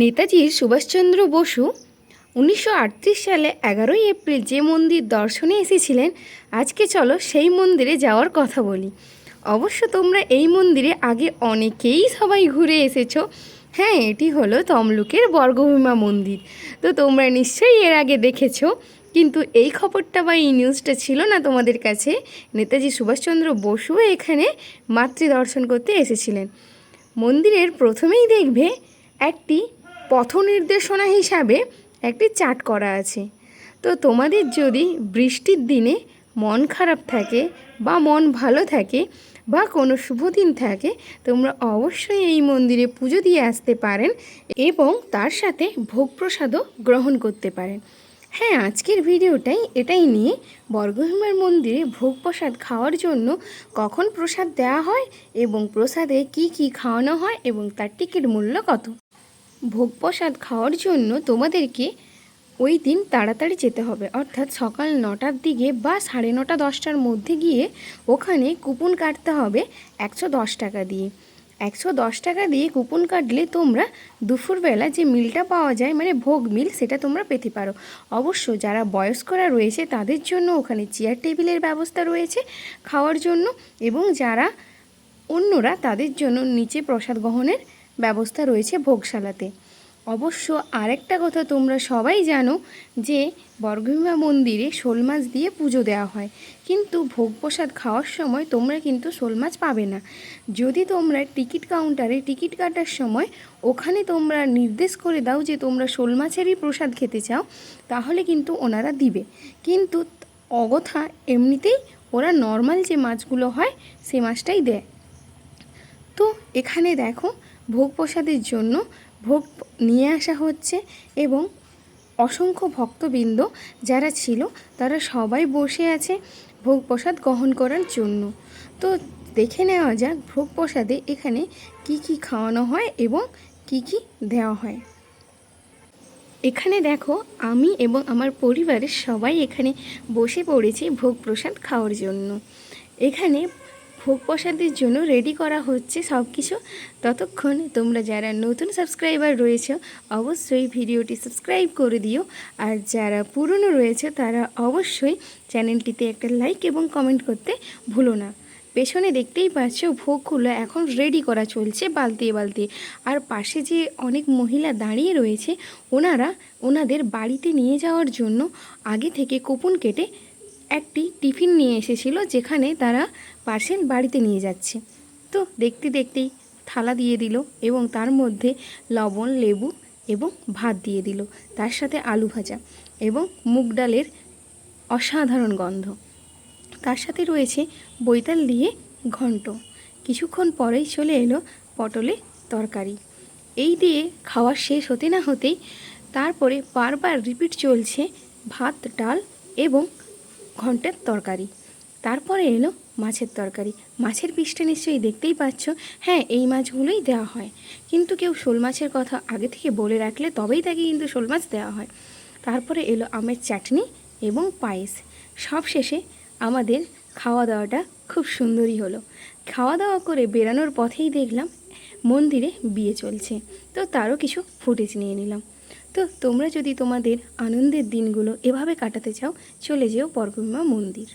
নেতাজি সুভাষচন্দ্র বসু উনিশশো আটত্রিশ সালে এগারোই এপ্রিল যে মন্দির দর্শনে এসেছিলেন, আজকে চলো সেই মন্দিরে যাওয়ার কথা বলি। অবশ্য তোমরা এই মন্দিরে আগে অনেকেই সবাই ঘুরে এসেছ। হ্যাঁ এটি হলো তমলুকের বর্গভীমা মন্দির। তো তোমরা নিশ্চয়ই এর আগে দেখেছ, কিন্তু এই খবরটা বা এই নিউজটা ছিল না তোমাদের কাছে? নেতাজি সুভাষচন্দ্র বসুও এখানে মাতৃ দর্শন করতে এসেছিলেন। মন্দিরের প্রথমেই দেখবে একটি পথ নির্দেশনা হিসাবে একটি চার্ট করা আছে। তো তোমাদের যদি বৃষ্টির দিনে মন খারাপ থাকে বা মন ভালো থাকে বা কোনো শুভ দিন থাকে, তোমরা অবশ্যই এই মন্দিরে পুজো দিয়ে আসতে পারেন এবং তার সাথে ভোগ প্রসাদও গ্রহণ করতে পারেন। হ্যাঁ আজকের ভিডিওটাই এটাই নিয়ে বর্গভীমার মন্দিরে ভোগ প্রসাদ খাওয়ার জন্য কখন প্রসাদ দেওয়া হয় এবং প্রসাদে কি কি খাওয়ানো হয় এবং তার টিকিট মূল্য কত? ভোগ প্রসাদ খাওয়ার জন্য তোমাদেরকে ওই দিন তাড়াতাড়ি যেতে হবে। অর্থাৎ সকাল নটার দিকে বা সাড়ে নটা, দশটার মধ্যে গিয়ে ওখানে কুপন কাটতে হবে একশো দশ টাকা দিয়ে। একশো দশ টাকা দিয়ে কুপন কাটলে তোমরা দুপুরবেলা যে মিলটা পাওয়া যায় মানে ভোগ মিল, সেটা তোমরা পেতে পারো। অবশ্য যারা বয়স্করা রয়েছে, তাদের জন্য ওখানে চেয়ার টেবিলের ব্যবস্থা রয়েছে খাওয়ার জন্য এবং যারা অন্যরা, তাদের জন্য নিচে প্রসাদ গ্রহণের ব্যবস্থা রয়েছে ভোগশালাতে। অবশ্য আরেকটা কথা তোমরা সবাই জানো যে বর্গভীমা মন্দিরে শোল মাছ দিয়ে পুজো দেওয়া হয়। কিন্তু ভোগ প্রসাদ খাওয়ার সময় তোমরা কিন্তু শোল মাছ পাবে না। যদি তোমরা টিকিট কাউন্টারে টিকিট কাটার সময় ওখানে তোমরা নির্দেশ করে দাও যে তোমরা শোল মাছেরই প্রসাদ খেতে চাও, তাহলে কিন্তু ওনারা দিবে। কিন্তু অগথা এমনিতেই ওরা নর্মাল যে মাছগুলো হয়, সে মাছটাই দেয়। তো এখানে দেখো ভোগ প্রসাদের জন্য ভোগ নিয়ে আসা হচ্ছে এবং অসংখ্য ভক্তবৃন্দ যারা ছিল, তারা সবাই বসে আছে ভোগ প্রসাদ গ্রহণ করার জন্য। তো দেখে নেওয়া যাক ভোগ প্রসাদে এখানে কি কি খাওয়ানো হয় এবং কি কি দেওয়া হয়। এখানে দেখো, আমি এবং আমার পরিবারের সবাই এখানে বসে পড়েছি ভোগ প্রসাদ খাওয়ার জন্য। এখানে ভোগ প্রসাদের জন্য রেডি করা হচ্ছে সব কিছু ততক্ষণ তোমরা যারা নতুন সাবস্ক্রাইবার রয়েছে, অবশ্যই ভিডিওটি সাবস্ক্রাইব করে দিও। আর যারা পুরনো রয়েছে, তারা অবশ্যই চ্যানেলটিতে একটা লাইক এবং কমেন্ট করতে ভুলো না। পেছনে দেখতেই পাচ্ছ, ভোগগুলো এখন রেডি করা চলছে বালতি বালতি। আর পাশে যে অনেক মহিলা দাঁড়িয়ে রয়েছে, ওনারা ওনাদের বাড়িতে নিয়ে যাওয়ার জন্য আগে থেকে কুপন কেটে একটি টিফিন নিয়ে এসেছিল যেখানে তারা পার্সেল বাড়িতে নিয়ে যাচ্ছে। তো দেখতে দেখতেই থালা দিয়ে দিল এবং তার মধ্যে লবণ, লেবু এবং ভাত দিয়ে দিল, তার সাথে আলু ভাজা এবং মুগ ডালের অসাধারণ গন্ধ। তার সাথে রয়েছে বৈতাল দিয়ে ঘন্ট। কিছুক্ষণ পরেই চলে এলো পটলে তরকারি। এই দিয়ে খাওয়া শেষ হতে না হতেই তারপরে বারবার রিপিট চলছে ভাত, ডাল এবং ঘন্টের তরকারি। তারপরে এলো মাছের তরকারি। মাছের পিসটা নিশ্চয়ই দেখতেই পাচ্ছ। হ্যাঁ এই মাছগুলোই দেওয়া হয়। কিন্তু কেউ শোল মাছের কথা আগে থেকে বলে রাখলে তবেই তাকে কিন্তু শোল মাছ দেওয়া হয়। তারপরে এলো আমের চাটনি এবং পায়েস। সব শেষে আমাদের খাওয়া দাওয়াটা খুব সুন্দরই হলো। খাওয়া দাওয়া করে বেরানোর পথেই দেখলাম মন্দিরে বিয়ে চলছে। তো তারও কিছু ফুটেজ নিয়ে নিলাম। তো তোমরা যদি তোমাদের আনন্দের দিনগুলো এভাবে কাটাতে চাও চলে যেও বর্গভীমা মন্দির।